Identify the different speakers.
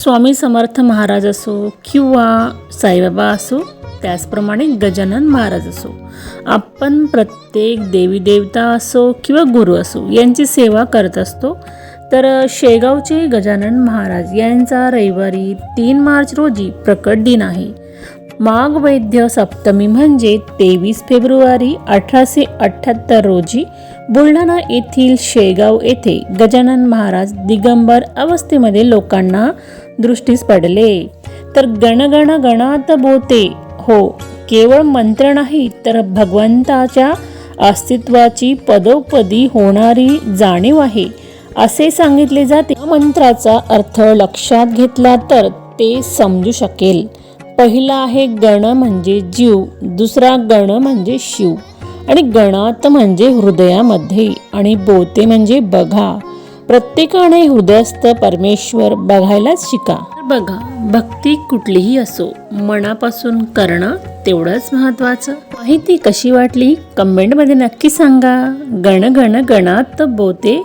Speaker 1: स्वामी समर्थ महाराज असो किंवा साईबाबा असो त्याचप्रमाणे गजानन महाराज असो आपण प्रत्येक देवी देवता असो किंवा गुरु असो यांची सेवा करत असतो. तर शेगावचे गजानन महाराज यांचा रविवारी तीन मार्च रोजी प्रकट दिन आहे. माघ वैद्य सप्तमी म्हणजे तेवीस फेब्रुवारी अठराशे अठ्ठ्याहत्तर रोजी बुलढाणा येथील शेगाव येथे गजानन महाराज दिगंबर अवस्थेमध्ये लोकांना दृष्टीस पडले. तर गणगण गणात बोते. हो केवळ मंत्र नाही तर भगवंताच्या अस्तित्वाची पदोपदी होणारी जाणीव आहे. असे सांगितले जाते. या मंत्राचा अर्थ लक्षात घेतला तर ते समजू शकेल. पहिला आहे गण म्हणजे जीव दुसरा गण म्हणजे शिव. आणि गणात म्हणजे हृदयामध्ये आणि बोते म्हणजे बघा. प्रत्येकाने हृदयस्थ परमेश्वर बघायलाच शिका. बघा भक्ती कुठलीही असो मनापासून करणं तेवढंच महत्वाचं माहिती कशी वाटली? कमेंटमध्ये नक्की सांगा. गण गण गणात बोते